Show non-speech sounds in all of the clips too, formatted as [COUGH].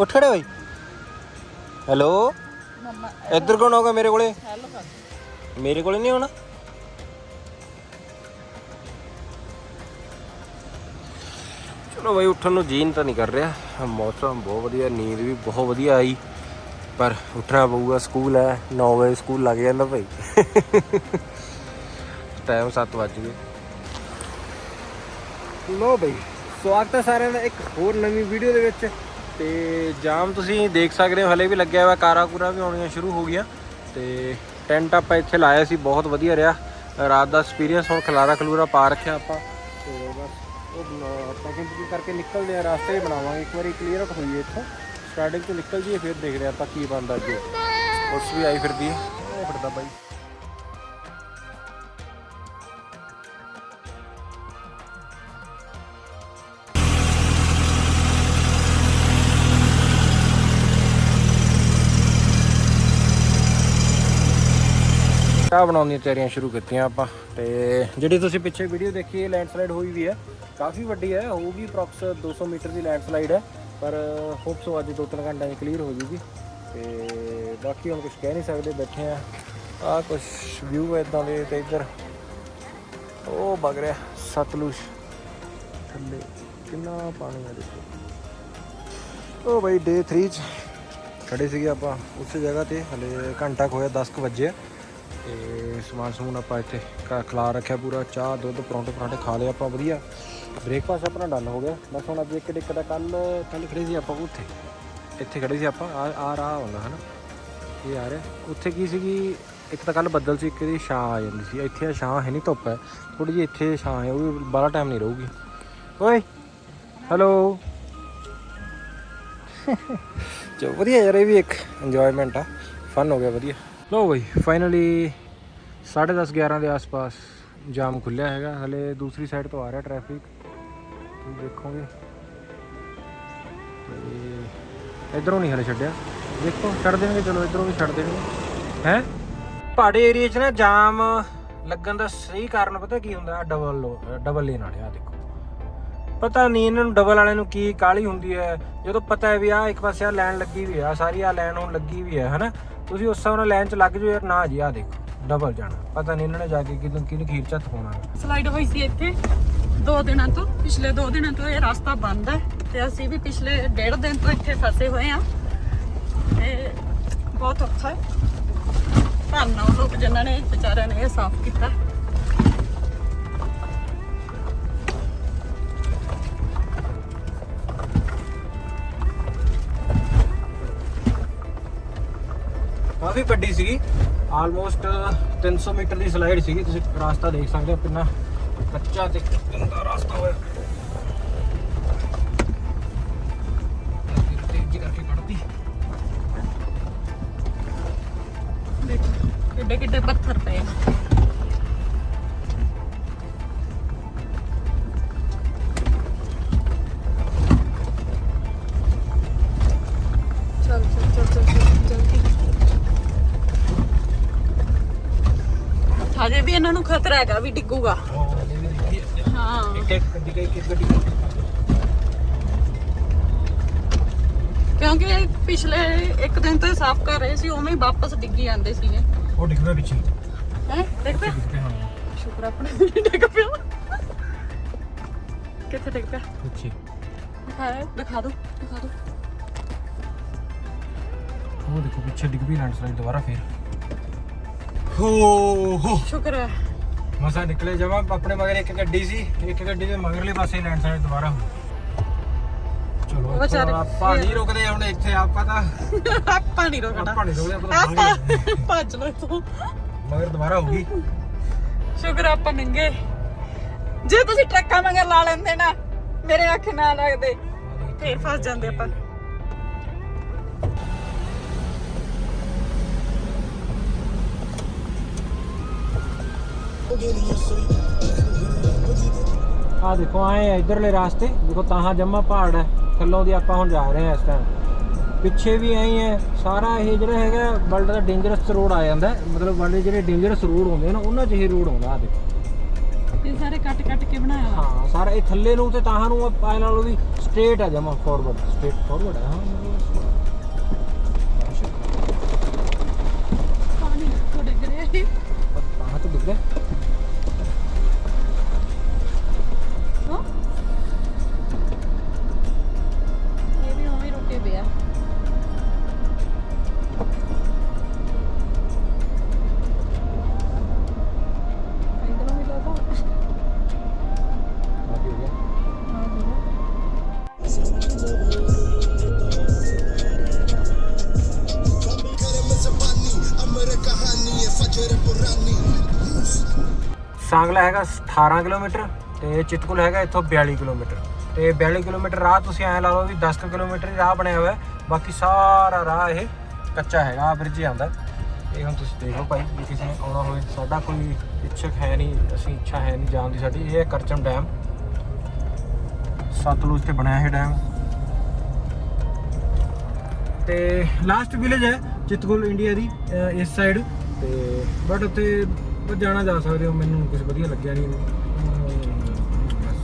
ਉੱਠ ਖੜੇ ਬਈ ਹੈਲੋ? ਮੰਮਾ ਇੱਧਰ ਕੌਣ ਹੋਗਾ ਮੇਰੇ ਕੋਲੇ? ਹੈਲੋ ਕਰ ਮੇਰੇ ਕੋਲੇ ਨਹੀਂ ਆਉਣਾ? ਚਲੋ ਬਈ, ਉੱਠਣ ਨੂੰ ਜੀਨ ਤਾਂ ਨਹੀਂ ਕਰ ਰਿਹਾ। ਮੌਸਮ ਬਹੁਤ ਵਧੀਆ, ਨੀਂਦ ਵੀ ਬਹੁਤ ਵਧੀਆ ਆਈ। ਪਰ ਉੱਠਣਾ ਪਊਗਾ, ਸਕੂਲ ਹੈ। 9 ਵਜੇ ਸਕੂਲ ਲੱਗ ਜਾਂਦਾ ਭਾਈ ਟਾਈਮ 7 ਵੱਜ ਗਏ। ਲੋ ਬਈ, ਸਵਾਗਤ ਹੈ ਸਾਰਿਆਂ ਦਾ ਇੱਕ ਹੋਰ ਨਵੀਂ ਵੀਡੀਓ ਦੇ ਵਿੱਚ। ਤੇ ਜਾਮ ਤੁਸੀਂ ਦੇਖ ਸਕਦੇ ਹੋ, ਹਲੇ ਵੀ ਲੱਗਿਆ ਹੋਇਆ, ਕਾਰਾਂ ਕੂਰਾ ਵੀ ਆਉਣੀਆਂ ਸ਼ੁਰੂ ਹੋ ਗਈਆਂ। ਤੇ ਟੈਂਟ ਆਪਾਂ ਇੱਥੇ ਲਾਇਆ ਸੀ, ਬਹੁਤ ਵਧੀਆ ਰਿਹਾ। ਰਾਤ ਦਾ ਐਕਸਪੀਰੀਅੰਸ ਹੁਣ ਖਲਾਰਾ ਖਲੂਰਾ ਪਾ ਰੱਖਿਆ ਆਪਾਂ। ਤੇ ਬਸ ਉਹ ਪੈਕਿੰਗ ਕਰਕੇ ਨਿਕਲਦੇ ਆ ਰਾਸਤੇ ਹੀ ਬਣਾਵਾਂਗੇ। ਇੱਕ ਵਾਰੀ ਕਲੀਅਰ ਆਊਟ ਹੋਈਏ ਇੱਥੋਂ। ਸਟਾਰਟਿੰਗ ਤੋਂ ਨਿਕਲ ਜੀਏ ਫਿਰ ਦੇਖਦੇ ਆ ਆਪਾਂ ਕੀ ਬਣਦਾ ਅੱਗੇ। ਉਸ ਵੀ ਆਈ ਫਿਰਦੀ ਹੈ। ਉਹ ਫਿਰਦਾ ਬਾਈ। ਚਾਹ ਬਣਾਉਣ ਦੀਆਂ ਤਿਆਰੀਆਂ ਸ਼ੁਰੂ ਕੀਤੀਆਂ ਆਪਾਂ। ਤੇ ਜਿਹੜੀ ਤੁਸੀਂ ਪਿੱਛੇ ਵੀਡੀਓ ਦੇਖੀ ਹੈ ਲੈਂਡਸਲਾਈਡ ਹੋਈ ਵੀ ਹੈ। ਕਾਫੀ ਵੱਡੀ ਹੈ, ਹੋਊਗੀ ਅਪਰੋਕਸ 200 ਮੀਟਰ ਦੀ ਲੈਂਡਸਲਾਈਡ ਹੈ। ਪਰ ਹੋਪ ਸੋ ਅੱਜ ਦੋ ਤਿੰਨ ਘੰਟਿਆਂ 'ਚ ਕਲੀਅਰ ਹੋ ਜੂਗੀ। ਤੇ ਬਾਕੀ ਹੁਣ ਕੁਝ ਕਹਿ ਨਹੀਂ ਸਕਦੇ, ਬੈਠੇ ਆ ਆ ਕੁਝ ਵਿਊ ਹੈ ਇਦਾਂ ਦੇ ਤੇ ਇੱਧਰ। ਉਹ ਵਗ ਰਿਹਾ, ਸਤਲੁਜ। ਥੱਲੇ ਕਿੰਨਾ ਪਾਣੀ ਹੈ ਦੇਖੋ। ਉਹ ਬਈ ਡੇ 3 ਚ ਖੜੇ ਸੀਗੇ ਆਪਾਂ, ਉਸੇ ਜਗ੍ਹਾ ਤੇ। ਹਲੇ ਘੰਟਾ ਕੁ ਹੋਇਆ 10 ਕੁ ਵਜੇ ਤੇ ਸਮਾਨ ਸਮੂਨ ਆਪਾਂ ਇੱਥੇ ਖਿਲਾ ਰੱਖਿਆ ਪੂਰਾ ਚਾਹ ਦੁੱਧ ਪਰੌਂਠੇ ਪਰਾਂਠੇ ਖਾ ਲਏ ਆਪਾਂ ਵਧੀਆ। ਬ੍ਰੇਕਫਾਸਟ ਆਪਣਾ ਡਨ ਹੋ ਗਿਆ। ਬਸ ਹੁਣ ਅੱਜ ਇੱਕ ਦਿੱਕਤ ਆ ਕੱਲ ਕੱਲ ਖੜੇ ਸੀ ਆਪਾਂ ਉੱਥੇ। ਇੱਥੇ ਖੜੇ ਸੀ ਆਪਾਂ ਆ ਆ ਰਾਹ ਆਉਂਦਾ ਹਨਾ? ਇਹ ਆ ਰਿਹਾ। ਉੱਥੇ ਕੀ ਸੀਗੀ ਇੱਕ ਤਾਂ ਕੱਲ ਬੱਦਲ ਸੀ ਇੱਕ ਦੀ ਛਾਂ ਆ ਜਾਂਦੀ ਸੀ। ਇੱਥੇ ਛਾਂ ਹੈ ਨਹੀਂ ਧੁੱਪ ਹੈ। ਥੋੜੀ ਜਿਹੀ ਇੱਥੇ ਛਾਂ ਹੈ ਉਹ ਵੀ ਬਾਹਲਾ ਟਾਈਮ ਨਹੀਂ ਰਹੂਗੀ। ਓਏ! ਹੈਲੋ [LAUGHS] ਚੋ ਵਧੀਆ ਯਾਰ ਇਹ ਵੀ ਇੱਕ ਇੰਜੋਇਮੈਂਟ ਆ। ਫਨ ਹੋ ਗਿਆ ਵਧੀਆ। ਲੋ ਬਈ ਫਾਈਨਲੀ 10:30 11 ਦੇ ਆਸ-ਪਾਸ ਜਾਮ ਖੁੱਲਿਆ ਹੈਗਾ। ਹਲੇ ਦੂਸਰੀ ਸਾਈਡ ਤੋਂ ਆ ਰਿਹਾ ਟ੍ਰੈਫਿਕ ਤੁਸੀਂ ਦੇਖੋਗੇ। ਇਧਰੋਂ ਨਹੀਂ ਹਲੇ ਛੱਡਿਆ। ਦੇਖੋ, ਛੱਡ ਦੇਣਗੇ, ਚਲੋ ਇਧਰੋਂ ਵੀ ਛੱਡ ਦੇਣਗੇ। ਹੈ? ਪਹਾੜੀ ਏਰੀਆ 'ਚ ਨਾ ਜਾਮ ਲੱਗਣ ਦਾ ਸਹੀ ਕਾਰਨ ਪਤਾ ਕੀ ਹੁੰਦਾ? ਡਬਲ ਡਬਲ ਲੇਨ ਵਾਲੇ ਆ ਦੇਖੋ। ਪਤਾ ਨਹੀਂ ਇਹਨਾਂ ਨੂੰ ਡਬਲ ਵਾਲਿਆਂ ਨੂੰ ਕੀ ਕਾਲੀ ਹੁੰਦੀ ਹੈ। ਜਦੋਂ ਪਤਾ ਹੈ ਵੀ ਆ ਇੱਕ ਪਾਸੇ ਆ ਲਾਈਨ ਲੱਗੀ ਵੀ ਆ, ਸਾਰੀ ਆ ਲਾਈਨ ਹੁਣ ਲੱਗੀ ਵੀ ਹੈ ਹਨਾ? ਤੁਸੀਂ ਉਸ ਹਿਸਾਬ ਨਾਲ ਲਾਈਨ 'ਚ ਲੱਗ ਜਾਓ ਯਾਰ, ਨਾ ਜੀ ਆ ਦੇਖੋ ਡਬਲ ਜਾਣਾ। ਪਤਾ ਨਹੀਂ ਇਹਨਾਂ ਨੇ ਜਾ ਕੇ ਕਿਦੋਂ ਕਿਹਨੂੰ ਖੀਰ ਚੱਤ ਪਾਉਣਾ ਸਲਾਈਡ ਹੋਈ ਸੀ ਇੱਥੇ, ਦੋ ਦਿਨਾਂ ਤੋਂ, ਪਿਛਲੇ ਦੋ ਦਿਨਾਂ ਤੋਂ ਇਹ ਰਸਤਾ ਬੰਦ ਹੈ ਤੇ ਅਸੀਂ ਵੀ ਪਿਛਲੇ ਡੇਢ ਦਿਨ ਤੋਂ ਇੱਥੇ ਫਸੇ ਹੋਏ ਆ ਤੇ ਬਹੁਤ ਔਖਾ ਹੈ। ਧੰਨਵਾਦ ਲੋਕ ਜਿਨ੍ਹਾਂ ਨੇ ਵਿਚਾਰਿਆਂ ਨੇ ਇਹ ਸਾਫ਼ ਕੀਤਾ। ਕਾਫੀ ਵੱਡੀ ਸੀਗੀ ਆਲਮੋਸਟ 300 ਮੀਟਰ ਦੀ ਸਲਾਈਡ ਸੀਗੀ ਤੁਸੀਂ ਰਾਸਤਾ ਦੇਖ ਸਕਦੇ ਹੋ ਕਿੰਨਾ ਕੱਚਾ ਤੇ ਗੰਦਾ ਰਾਸਤਾ ਹੋਇਆ ਤੇਜ਼ੀ ਕਰਕੇ ਕੱਢਦੀ ਦੇਖੋ ਕਿੱਡੇ ਕਿੱਡੇ ਪੱਥਰ ਪਏ ਹਜੇ ਵੀ ਇਹਨਾਂ ਨੂੰ ਖਤਰਾ ਹੈਗਾ ਵੀ ਡਿੱਗੂਗਾ। ਹਾਂ। ਇੱਕ ਇੱਕ ਗੱਡੀ ਗਈ ਇੱਕ ਗੱਡੀ ਕਿਉਂਕਿ ਇਹ ਪਿਛਲੇ ਇੱਕ ਦਿਨ ਤੋਂ ਸਾਫ਼ ਕਰ ਰਹੇ ਸੀ ਉਵੇਂ ਹੀ ਵਾਪਸ ਡਿੱਗੀ ਜਾਂਦੇ ਸੀਗੇ। ਉਹ ਡਿੱਗਦਾ ਪਿੱਛੇ। ਹੈ? ਪਿਆ ਹਾਂ। ਸ਼ੁਕਰ ਆਪਣੇ ਡਿੱਗ ਪਿਆ। ਕਿੱਥੇ ਡਿੱਗ ਪਿਆ? ਪਿੱਛੇ। ਦਿਖਾ ਦਿਖਾ ਦੋ ਦਿਖਾ ਦੋ। ਉਹ ਦੇਖੋ ਪਿੱਛੇ ਡਿੱਗ ਪਈ ਲੈਂਡਸਲਾਈਡ ਦੁਬਾਰਾ ਫੇਰ। ਹੋ ਹੋ। ਸ਼ੁਕਰ ਹੈ। ਮਸਾ ਨਿਕਲੇ ਜਮਾ ਆਪਣੇ ਮਗਰ ਇੱਕ ਗੱਡੀ ਸੀ ਇੱਕ ਗੱਡੀ ਦੇ ਮਗਰਲੇ ਪਾਸੇ ਲੈਂਡਸਲਾਈਡ ਦੁਬਾਰਾ ਹੋ ਚਲੋ ਇੱਥੋਂ ਵਿਚਾਰੇ- ਆਪਾਂ ਨਹੀਂ ਰੁਕਦੇ ਹੁਣ ਇੱਥੇ ਆਪਾਂ ਤਾਂ ਆਪਾਂ ਨਹੀਂ ਰੋਕਣਾ। ਆਪਾਂ ਨਹੀਂ ਰੁਕਦੇ ਆਪਾਂ। ਭੱਜ ਲੋ ਤੂੰ ਮਗਰ ਦੁਬਾਰਾ ਹੋ ਗਈ। ਸ਼ੁਕਰ ਆਪਾਂ ਨੰਗੇ। ਜੇ ਤੁਸੀਂ ਟਰੱਕਾਂ ਮਗਰ ਲਾ ਲੈਂਦੇ ਨਾ ਮੇਰੇ ਅੱਖ ਨਾ ਲੱਗਦੇ ਫੇਰ ਫਸ ਜਾਂਦੇ ਆਪਾਂ। ਆ ਦੇਖੋ ਆਏ ਆ ਇਧਰਲੇ ਰਾਸਤੇ। ਦੇਖੋ ਤਾਹਾਂ ਜੰਮਾ ਪਹਾੜ ਹੈ। ਥੱਲੋਂ ਦੀ ਆਪਾਂ ਹੁਣ ਜਾ ਰਹੇ ਹਾਂ ਇਸ ਟਾਈਮ ਪਿੱਛੇ ਵੀ ਆਈ ਹੈ ਸਾਰਾ ਇਹ ਜਿਹੜਾ ਹੈਗਾ ਵਰਲਡ ਦਾ ਡੇਂਜਰਸ ਰੋਡ ਆ ਜਾਂਦਾ। ਮਤਲਬ ਵਰਲਡ ਜਿਹੜੇ ਡੇਂਜਰਸ ਰੋਡ ਹੁੰਦੇ ਨੇ ਉਹਨਾਂ 'ਚ ਇਹ ਰੋਡ ਆਉਂਦਾ ਆ ਦੇਖੋ। ਇਹ ਸਾਰੇ ਕੱਟ ਕੱਟ ਕੇ ਬਣਾਇਆ। ਹਾਂ ਸਾਰਾ ਇਹ ਥੱਲੇ ਨੂੰ ਤੇ ਤਾਹਾਂ ਨੂੰ ਪਾਏ ਨਾਲੋਂ ਵੀ ਸਟ੍ਰੇਟ ਆ ਜਮਾ ਫਾਰਵਰਡ ਸਟ੍ਰੇਟ ਫਾਰਵਰਡ ਹੈ ਹਾਂ। ਸਾਂਗਲਾ ਹੈਗਾ 18 ਕਿਲੋਮੀਟਰ ਤੇ ਚਿਤਕੁਲ ਹੈਗਾ ਇੱਥੋਂ 42 ਕਿਲੋਮੀਟਰ। ਤੇ 42 ਕਿਲੋਮੀਟਰ ਰਾਹ ਤੁਸੀਂ ਐਂ ਲਾ ਲਓ ਵੀ 10 ਕੁ ਕਿਲੋਮੀਟਰ ਹੀ ਰਾਹ ਬਣਿਆ ਹੋਇਆ ਬਾਕੀ ਸਾਰਾ ਰਾਹ ਇਹ ਕੱਚਾ ਹੈਗਾ ਆ ਬ੍ਰਿਜ ਹੀ ਆਉਂਦਾ। ਇਹ ਹੁਣ ਤੁਸੀਂ ਦੇਖ ਲਓ ਭਾਈ, ਜੇ ਕਿਸੇ ਨੇ ਆਉਣਾ ਹੋਵੇ, ਸਾਡਾ ਕੋਈ ਇੱਛਕ ਹੈ ਨਹੀਂ, ਅਸੀਂ ਇੱਛਾ ਹੈ ਨਹੀਂ ਜਾਣ ਦੀ ਸਾਡੀ। ਇਹ ਹੈ ਕਰਚਮ ਡੈਮ। ਸਤਲੁਜ ਤੇ ਬਣਿਆ ਇਹ ਡੈਮ। ਤੇ ਲਾਸਟ ਵਿਲੇਜ ਹੈ ਚਿਤਕੁਲ ਇੰਡੀਆ ਦੀ ਇਸ ਸਾਈਡ ਤੇ ਬਟ ਉੱਥੇ ਬਸ ਜਾਣਾ ਜਾ ਸਕਦੇ ਹੋ ਮੈਨੂੰ ਕੁਝ ਵਧੀਆ ਲੱਗਿਆ ਨਹੀਂ। ਅਮ,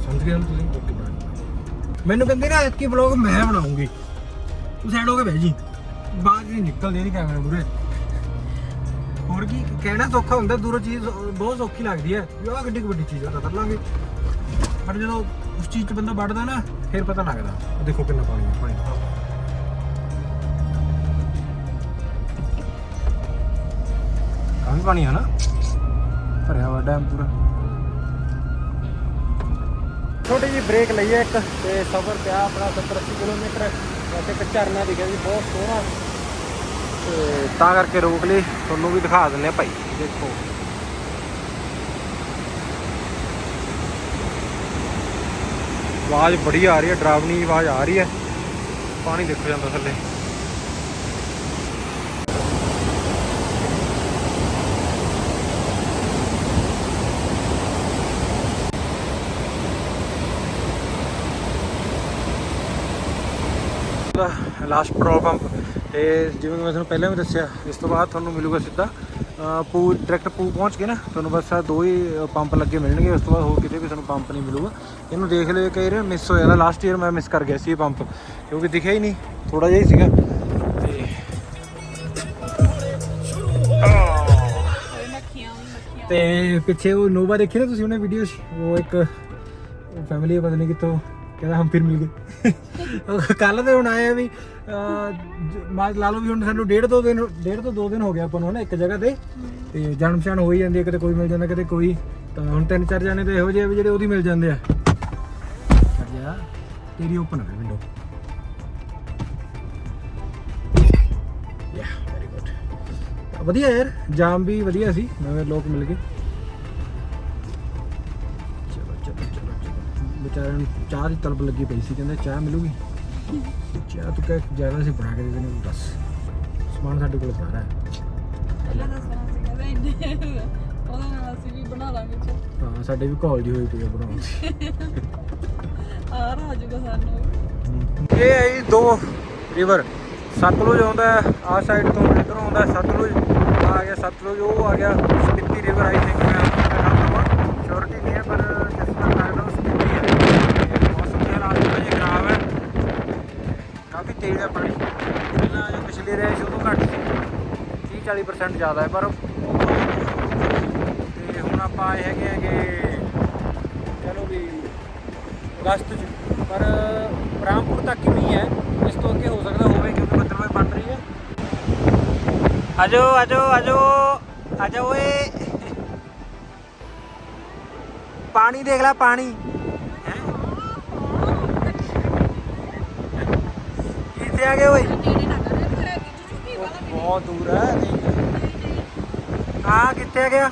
ਸਮਝ ਗਏ ਹੁਣ ਤੁਸੀਂ? ਓਕੇ ਬਾਏ ਮੈਨੂੰ ਕਹਿੰਦੇ ਨਾ ਐਤਕੀ ਵਲੌਗ ਮੈਂ ਬਣਾਉਂਗੀ। ਤੂੰ ਸਾਈਡ ਹੋ ਕੇ ਬਹਿ ਜੀ। ਬਾਅਦ ਨਹੀਂ ਨਿਕਲਦੀ ਇਹਦੀ ਕੈਮਰੇ ਮੂਰੇ ਹੋਰ ਕੀ ਕਹਿਣਾ ਸੌਖਾ ਹੁੰਦਾ ਦੂਰੋਂ ਚੀਜ਼ ਬਹੁਤ ਸੌਖੀ ਲੱਗਦੀ ਹੈ। ਵੀ ਆਹ ਵੱਡੀ ਚੀਜ਼ ਆ ਕਰ ਲਾਂਗੇ। ਪਰ ਜਦੋਂ ਉਸ ਚੀਜ਼ 'ਚ ਬੰਦਾ ਵੜਦਾ ਨਾ ਫਿਰ ਪਤਾ ਲੱਗਦਾ। ਆਹ ਦੇਖੋ ਕਿੰਨਾ ਪਾਣੀ ਹੈ ਪਾਣੀ ਕਾਫੀ ਪਾਣੀ ਹੈ ਨਾ? ਭਰਿਆ ਵਾ ਡੈਮ ਪੂਰਾ। ਛੋਟੀ ਜੀ ਬ੍ਰੇਕ ਲਈ ਹੈ ਇੱਕ ਤੇ ਸਫ਼ਰ ਪਿਆ ਆਪਣਾ 70 ਕਿਲੋਮੀਟਰ। ਵੈਸੇ ਇੱਕ ਝਰਨਾ ਦਿਖਿਆ ਜੀ ਬਹੁਤ ਸੋਹਣਾ। ਤੇ ਤਾਂ ਕਰਕੇ ਰੋਕ ਲਈ। ਤੁਹਾਨੂੰ ਵੀ ਦਿਖਾ ਦਿੰਦੇ ਆ ਭਾਈ। ਦੇਖੋ। ਆਵਾਜ਼ ਬੜੀ ਆ ਰਹੀ ਹੈ, ਡਰਾਵਣੀ ਆਵਾਜ਼ ਆ ਰਹੀ ਹੈ। ਪਾਣੀ ਦੇਖੋ ਜਾਂਦਾ ਥੱਲੇ। ਲਾਸਟ ਪੈਟਰੋਲ ਪੰਪ ਤੇ ਜਿਵੇਂ ਮੈਂ ਤੁਹਾਨੂੰ ਪਹਿਲਾਂ ਵੀ ਦੱਸਿਆ, ਇਸ ਤੋਂ ਬਾਅਦ ਤੁਹਾਨੂੰ ਮਿਲੂਗਾ ਸਿੱਧਾ। ਪੂ ਡਾਇਰੈਕਟ ਪੂ ਪਹੁੰਚ ਕੇ ਨਾ, ਤੁਹਾਨੂੰ ਬਸ ਆਹ ਦੋ ਹੀ ਪੰਪ ਲੱਗੇ ਮਿਲਣਗੇ, ਉਸ ਤੋਂ ਬਾਅਦ ਹੋਰ ਕਿਤੇ ਵੀ ਤੁਹਾਨੂੰ ਪੰਪ ਨਹੀਂ ਮਿਲੂਗਾ। ਇਹਨੂੰ ਦੇਖ ਲਿਓ ਕਈ ਵਾਰ ਮਿਸ ਹੋ ਜਾਂਦਾ ਲਾਸਟ ਈਅਰ ਮੈਂ ਮਿਸ ਕਰ ਗਿਆ ਸੀ ਇਹ ਪੰਪ ਕਿਉਂਕਿ ਦਿਖਿਆ ਹੀ ਨਹੀਂ ਥੋੜਾ ਜਿਹਾ ਹੀ ਸੀਗਾ। ਤੇ ਤੇ ਪਿੱਛੇ ਉਹ ਨੋਵਾ ਦੇਖੀ ਨਾ ਤੁਸੀਂ, ਉਹਨੇ ਵੀਡੀਓ ਉਹ ਇੱਕ ਫੈਮਿਲੀ ਪਤਾ ਨਹੀਂ ਕਿੱਥੋਂ ਕਹਿੰਦਾ ਹਮ ਫਿਰ ਮਿਲ ਗਏ। ਕੱਲ ਤੇ ਹੁਣ ਆਏ ਆ ਵੀ ਮਾਜ ਲਾ ਲਓ ਵੀ ਹੁਣ ਸਾਨੂੰ ਡੇਢ ਦੋ ਦਿਨ, ਡੇਢ ਤੋਂ ਦੋ ਦਿਨ ਹੋ ਗਿਆ ਆਪਾਂ ਨੂੰ ਨਾ ਇੱਕ ਜਗ੍ਹਾ ਤੇ। ਤੇ ਜਾਣ ਪਛਾਣ ਹੋ ਹੀ ਜਾਂਦੀ ਹੈ, ਕਿਤੇ ਕੋਈ ਮਿਲ ਜਾਂਦਾ, ਕਿਤੇ ਕੋਈ। ਤਾਂ ਹੁਣ ਤਿੰਨ ਚਾਰ ਜਾਣੇ ਤਾਂ ਇਹੋ ਜਿਹੇ ਵੀ ਜਿਹੜੇ ਉਹਦੀ ਮਿਲ ਜਾਂਦੇ ਆ। ਜਾ ਤੇਰੀ ਓਪਨ ਹੈ ਵਿੰਡੋ ਯਾ ਵੈਰੀ ਗੁੱਡ ਵਧੀਆ ਯਾਰ, ਜਾਮ ਵੀ ਵਧੀਆ ਸੀ, ਨਵੇਂ ਲੋਕ ਮਿਲ ਗਏ। ਵਿਚਾਰਿਆਂ ਨੂੰ ਚਾਹ ਦੀ ਤਲਬ ਲੱਗੀ ਪਈ ਸੀ ਕਹਿੰਦੇ ਚਾਹ ਮਿਲੂਗੀ? ਚਾਹ ਤੂੰ ਕਹਿ ਜ਼ਿਆਦਾ ਸੀ ਬਣਾ ਕੇ ਦੇ ਦੇਣੀ ਬਸ ਸਮਾਨ ਸਾਡੇ ਕੋਲ ਸਾਰਾ ਹੈ। ਪਹਿਲਾਂ ਤਾਂ ਸਰਾਂ ਸੀ ਕਹਿੰਦਾ ਇੰਨੇ ਉਹਦੇ ਨਾਲ ਅਸੀਂ ਵੀ ਬਣਾ ਲਾਂਗੇ ਚ ਹਾਂ ਸਾਡੇ ਵੀ ਕਾਲ ਜੀ ਹੋਈ ਪਈ ਆ ਬਣਾਉਣ ਦੀ। ਆ ਰਹਾ ਜੂਗਾ ਸਾਨੂੰ। ਇਹ ਹੈ ਜੀ ਦੋ ਰਿਵਰ। ਸਤਲੁਜ ਆਉਂਦਾ ਆ ਸਾਈਡ ਤੋਂ ਇਧਰੋਂ ਆਉਂਦਾ ਸਤਲੁਜ। ਆਹ ਆ ਗਿਆ ਸਤਲੁਜ ਉਹ ਆ ਗਿਆ ਸਪਿੱਤੀ ਰਿਵਰ ਆਈ ਥਿੰਕ ਮੈਂ ਸ਼ੋਰਟੀ ਨਹੀਂ ਹੈ ਪਰ ਜਿਸ ਤਰ੍ਹਾਂ ਲੱਗਦਾ ਉਹ ਸਪਿੱਤੀ ਹੈ ਤੇ ਮੌਸਮ ਦੇ ਹਾਲਾਤ ਥੋੜ੍ਹੇ ਜਿਹੇ ਖਰਾਬ ਹੈ ਕਾਫੀ ਹੈ ਪਾਣੀ ਪਹਿਲਾਂ ਜੋ ਪਿਛਲੇ ਰਹੇ ਉਦੋਂ ਘੱਟ ਸੀ। 30 40% ਜ਼ਿਆਦਾ ਹੈ, ਪਰ ਤੇ ਹੁਣ ਆਪਾਂ ਆਏ ਹੈਗੇ ਹੈਗੇ ਚਲੋ ਵੀ ਅਗਸਤ ਚ। ਪਰ ਰਾਮਪੁਰ ਤੱਕ ਹੀ ਹੈ। ਇਸ ਤੋਂ ਅੱਗੇ ਹੋ ਸਕਦਾ ਹੋਵੇ ਕਿਉਂਕਿ ਬੱਦਲਵਾਈ ਬਣ ਰਹੀ ਹੈ। ਆਜੋ ਆਜੋ ਆਜੋ ਆਜੋ ਓਏ। ਪਾਣੀ ਦੇਖ ਲੈ, ਪਾਣੀ ਹੈਂ? ਕਿੱਥੇ ਆ ਗਏ ਓਏ ਬਹੁਤ ਦੂਰ ਹੈ ਆ ਕਿੱਥੇ ਆ ਗਿਆ?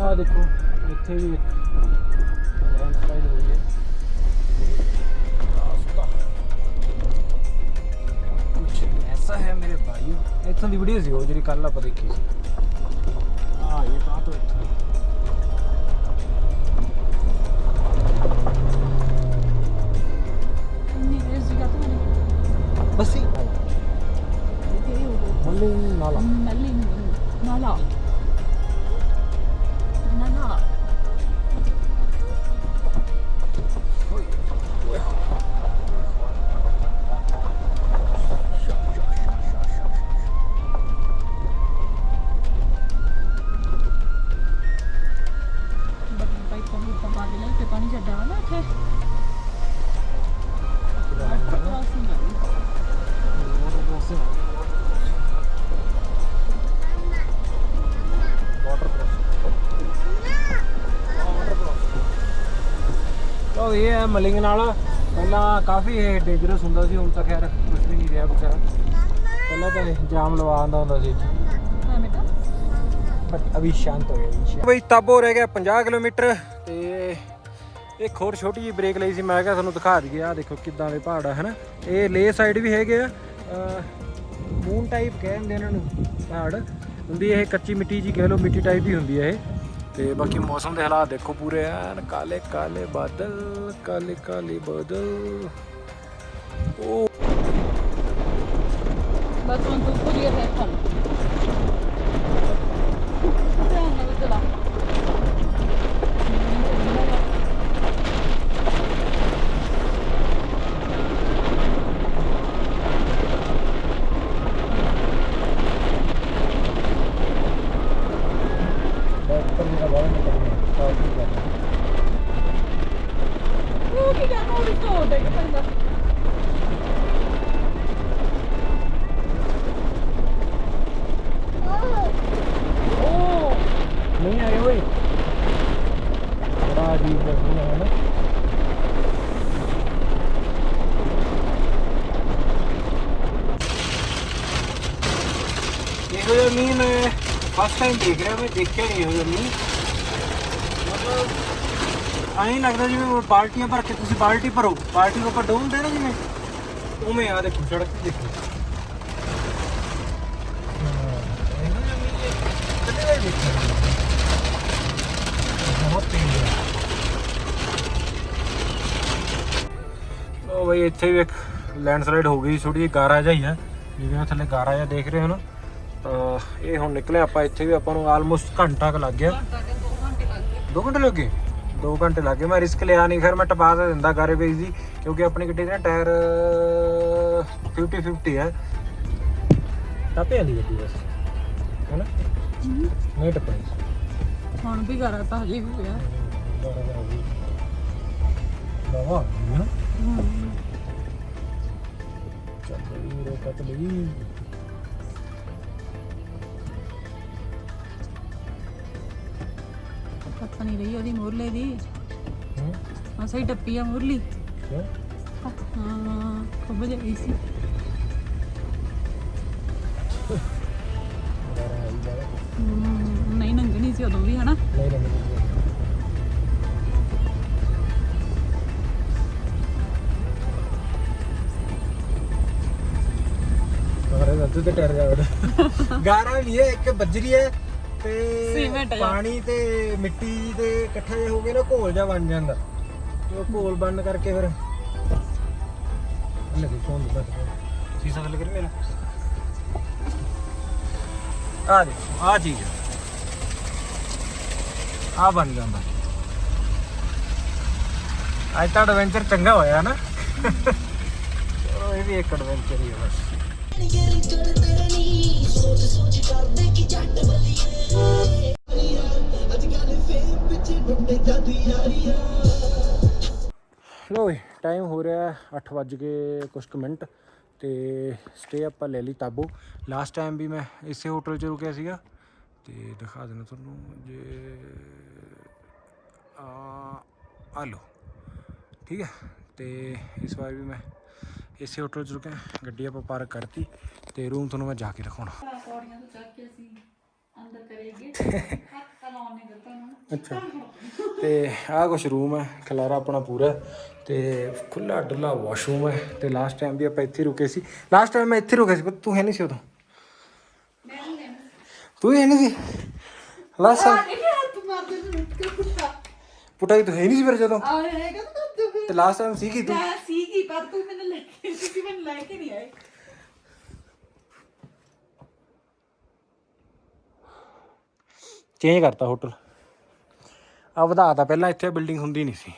ਆ ਦੇਖੋ ਇੱਥੇ ਵੀ ਇੱਕ ਲੈਂਡਸਲਾਈਡ ਹੋਈ ਹੈ। ਰਾਸਤਾ। ਕੁਛ ਐਸਾ ਹੈ ਮੇਰੇ ਭਾਈ। ਇੱਥੋਂ ਦੀ ਵੀਡੀਓ ਸੀ ਉਹ ਜਿਹੜੀ ਕੱਲ ਆਪਾਂ ਦੇਖੀ ਸੀ। ਆ ਇਹ ਤਾਂ ਤੋਂ ਇੱਥੋਂ ਬਸੀ ਮੱਲੇ ਨਾਲਾ ਉਹ ਇਹ ਹੈ ਮਲਿੰਗ ਨਾਲ। ਪਹਿਲਾਂ ਕਾਫੀ ਇਹ ਡੇਂਜਰਸ ਹੁੰਦਾ ਸੀ ਹੁਣ ਤਾਂ ਖੈਰ ਕੁਝ ਵੀ ਨਹੀਂ ਰਿਹਾ ਵਿਚਾਰਾ। ਪਹਿਲਾਂ ਤਾਂ ਜਾਮ ਲਵਾ ਆਂਦਾ ਹੁੰਦਾ ਸੀ। ਬੇਟਾ ਅਭੀ ਸ਼ਾਂਤ ਹੋ ਗਿਆ ਜੀ ਬਈ ਤਾਬੋ ਰਹਿ ਗਿਆ 50 ਕਿਲੋਮੀਟਰ। ਤੇ ਇੱਕ ਹੋਰ ਛੋਟੀ ਜਿਹੀ ਬ੍ਰੇਕ ਲਈ ਸੀ ਮੈਂ ਕਿਹਾ ਤੁਹਾਨੂੰ ਦਿਖਾ ਦਈਏ ਆ ਦੇਖੋ ਕਿੱਦਾਂ ਦੇ ਪਹਾੜ ਆ ਹਨਾ? ਇਹ ਲੇ ਸਾਈਡ ਵੀ ਹੈਗੇ ਆ। ਮੂਨ ਟਾਈਪ ਕਹਿੰਦੇ ਇਹਨਾਂ ਨੂੰ ਪਹਾੜ। ਹੁੰਦੀ ਇਹ ਕੱਚੀ ਮਿੱਟੀ ਜੀ ਕਹਿ ਲਓ ਮਿੱਟੀ ਟਾਈਪ ਹੀ ਹੁੰਦੀ ਹੈ ਇਹ। ਤੇ ਬਾਕੀ ਮੌਸਮ ਦੇ ਹਾਲਾਤ ਦੇਖੋ ਪੂਰੇ ਐਨ ਕਾਲੇ ਕਾਲੇ ਬਾਦਲ, ਕਾਲੇ ਕਾਲੇ ਬਾਦਲ। ਉਹ ਬਸ ਹੁਣ ਤੂੰ ਪੂਰੀ ਹੈ ਫਨ ਧਿਆਨ ਨਾਲ ਚਲਾ ਉੱਪਰ ਜਿਹੜਾ ਬਾਹਰ ਨਿਕਲਣਾ ਕਾਫੀ ਜ਼ਿਆਦਾ ਉਹ ਕੀ ਕਰਨਾ ਉਹ ਤੋਂ ਦੇ ਕੇ ਪੈਂਦਾ ਉਹ ਨਹੀਂ ਆਏ ਓਏ ਬੜਾ ਅਜੀਬ ਲੱਗਦਾ ਹੈ ਨਾ ਇਹੋ ਜਿਹਾ ਮੀਂਹ ਮੈਂ ਫਸਟ ਟਾਈਮ ਦੇਖ ਰਿਹਾ, ਮੈਂ ਦੇਖਿਆ ਨਹੀਂ ਇਹੋ ਜਿਹਾ ਮਤਲਬ ਐਂ ਲੱਗਦਾ ਜਿਵੇਂ ਬਾਲਟੀਆਂ ਭਰ ਕੇ ਤੁਸੀਂ ਬਾਲਟੀ ਭਰੋ, ਬਾਲਟੀ ਉੱਪਰ ਡੋਲਦੇ ਨਾ ਜਿਵੇਂ, ਉਵੇਂ ਆ ਦੇਖੋ, ਸੜਕ ਤੇ ਦੇਖੋ। ਉਹ ਬਈ, ਇੱਥੇ ਵੀ ਇੱਕ ਲੈਂਡਸਲਾਈਡ ਹੋ ਗਈ, ਛੋਟੀ ਜਿਹੀ ਗਾਰਾ ਜਿਹਾ ਹੀ ਹੈ ਜਿਵੇਂ ਥੱਲੇ ਗਾਰਾ ਜਿਹਾ ਦੇਖ ਰਹੇ ਹੋ ਨਾ? ਤਾਂ ਇਹ ਹੁਣ ਨਿਕਲੇ ਆਪਾਂ ਇੱਥੇ ਵੀ ਆਪਾਂ ਨੂੰ ਆਲਮੋਸਟ ਘੰਟਾ ਕੁ ਲੱਗ ਗਿਆ। 2 ਘੰਟੇ ਲੱਗੇ 2 ਘੰਟੇ ਲੱਗੇ ਮੈਂ ਰਿਸਕ ਲਿਆ ਨਹੀਂ ਫਿਰ ਮੈਂ ਟਪਾ ਤਾਂ ਦਿੰਦਾ ਗਾਰੇ ਵੇਚ ਦੀ ਕਿਉਂਕਿ ਆਪਣੀ ਗੱਡੀ ਦੇ ਨਾ ਟਾਇਰ 50 50 ਹੈ ਟੱਪੇ ਵਾਲੀ ਗੱਡੀ ਬਸ। ਹੈਨਾ? ਨਹੀਂ ਟੱਪਣੀ। ਹੁਣ ਵੀ ਕਰਾ ਤਾਂ ਹਜੇ ਵੀ ਪਿਆ ਦਵਾ ਹੈ। ਚੱਲ ਵੀਰੇ ਕੱਟ ਲਈ। ਪਤਾ ਨਹੀਂ ਰਹੀ ਉਹਦੀ ਮੁਰਲੇ ਦੀ। ਹੂੰ। ਹਾਂ ਸਹੀ ਟੱਪੀ ਆ ਮੁਰਲੀ। ਕਿਉਂ? ਹਾਂ ਖੁੱਬ ਜਾਈ ਸੀ। ਨਹੀਂ ਨੰਗਣੀ ਸੀ ਉਦੋਂ ਵੀ ਹਨਾ? ਨਹੀਂ [LAUGHS] ਹੈ ਇੱਕ ਬੱਜਰੀ ਹੈ ਤੇ ਸੀਮੈਂਟ ਹੈ। ਪਾਣੀ ਤੇ ਮਿੱਟੀ ਤੇ ਇਕੱਠਾ ਜਿਹਾ ਹੋ ਕੇ ਨਾ ਘੋਲ ਜਾ ਬਣ ਜਾਂਦਾ। ਤੇ ਉਹ ਘੋਲ ਬਣਨ ਕਰਕੇ ਫਿਰ ਲੱਗੇ ਫੋਨ ਦਾ ਸੀਸਾ ਥੱਲੇ ਕਰੀ ਮੇਰਾ? ਆ ਦੇ ਆ ਚੀਜ਼ ਆ। ਬਣ ਜਾਂਦਾ। ਅੱਜ ਤਾਂ ਐਡਵੈਂਚਰ ਚੰਗਾ ਹੋਇਆ ਨਾ। [LAUGHS] ਚਲੋ ਇਹ ਵੀ ਇੱਕ ਐਡਵੈਂਚਰ ਹੀ ਹੈ ਬਸ। ਲੋ ਟਾਈਮ ਹੋ ਰਿਹਾ 8 ਵੱਜ ਕੇ ਕੁਝ ਕੁ ਮਿੰਟ ਤੇ ਸਟੇ ਆਪਾਂ ਲੈ ਲਈ ਤਾਬੋ। ਲਾਸਟ ਟਾਈਮ ਵੀ ਮੈਂ ਇਸੇ ਹੋਟਲ 'ਚ ਰੁਕਿਆ ਸੀਗਾ। ਤੇ ਦਿਖਾ ਦੇਣਾ ਤੁਹਾਨੂੰ ਜੇ ਆ ਆ ਲਓ। ਠੀਕ ਹੈ, ਤੇ ਇਸ ਵਾਰ ਵੀ ਮੈਂ ਇਸੇ ਹੋਟਲ 'ਚ ਰੁਕਿਆ ਗੱਡੀ ਆਪਾਂ ਪਾਰਕ ਕਰਤੀ ਤੇ ਰੂਮ ਤੁਹਾਨੂੰ ਮੈਂ ਜਾ ਕੇ ਦਿਖਾਉਣਾ। ਪੌੜੀਆਂ ਤੋਂ ਕੇ ਅਸੀਂ ਅੰਦਰ ਕਰੇਗੇ। ਅੱਛਾ। ਤੇ ਆਹ ਕੁਛ ਰੂਮ ਹੈ ਖਲਾਰਾ ਆਪਣਾ ਪੂਰਾ ਤੇ ਖੁੱਲਾ ਡੁੱਲਾ ਵਾਸ਼ਰੂਮ ਹੈ ਤੇ ਲਾਸਟ ਟਾਈਮ ਵੀ ਆਪਾਂ ਇੱਥੇ ਰੁਕੇ ਸੀ। ਲਾਸਟ ਟਾਈਮ ਮੈਂ ਇੱਥੇ ਰੁਕਿਆ ਸੀ ਪਰ ਤੂੰ ਹੈ ਨਹੀਂ ਸੀ ਉਦੋਂ। ਤੂੰ ਹੀ ਹੈ ਨਹੀਂ ਸੀ? ਲਾਸਟ ਟਾਈਮ ਪੁੱਟਾਈ ਤੂੰ ਹੈ ਨਹੀਂ ਸੀ ਫਿਰ ਜਦੋਂ? ਆ ਹੈਗਾ ਤਾਂ ਤੂੰ ਲਾਸਟ ਟਾਈਮ ਸੀ ਕੀ ਤੂੰ? ਮੈਂ ਸੀਗੀ ਪਰ ਤੂੰ ਮੈਨੂੰ ਲੈ ਕੇ ਤੁਸੀਂ ਮੈਨੂੰ ਲੈ ਕੇ ਨਹੀਂ ਆਏ। ਚੇਂਜ ਕਰਤਾ ਹੋਟਲ ਆ ਵਧਾਤਾ ਪਹਿਲਾਂ ਇੱਥੇ ਬਿਲਡਿੰਗ ਹੁੰਦੀ ਨਹੀਂ ਸੀ।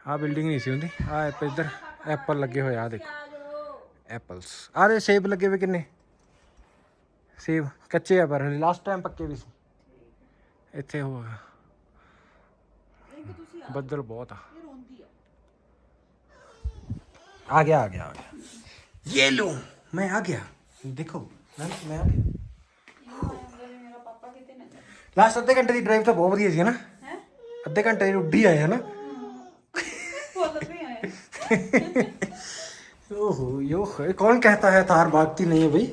ਆ ਬਿਲਡਿੰਗ ਨਹੀਂ ਸੀ ਹੁੰਦੀ। ਆ ਐਪ ਇੱਧਰ ਐਪਲ ਲੱਗੇ ਹੋਏ ਆ ਦੇਖੋ। ਐਪਲਸ ਆ ਦੇ ਸੇਬ ਲੱਗੇ ਹੋਏ ਕਿੰਨੇ। ਸੇਬ ਕੱਚੇ ਆ ਪਰ ਲਾਸਟ ਟਾਈਮ ਪੱਕੇ ਵੀ ਸੀ। ਇੱਥੇ ਹੋਗਾ ਬੱਦਲ ਬਹੁਤ ਆ। आ गया आ गया आ गया ये लो मैं आ गया देखो मैं मैं आ गया ਮੇਰਾ ਪਾਪਾ ਕਿਤੇ ਨਾ ਜਾਏ ਲਾਸਟ ਅੱਧੇ ਘੰਟੇ ਦੀ ਡਰਾਈਵ ਤਾਂ ਬਹੁਤ ਵਧੀਆ ਸੀ ਹਨਾ ਹੈ ਅੱਧੇ ਘੰਟੇ ਦੀ ਉੱਡੀ ਆਏ ਹਨਾ ਫੁੱਲ ਵੀ ਆਏ [LAUGHS] [LAUGHS] ओहो यो है कौन कहता है थार भागती नहीं है भाई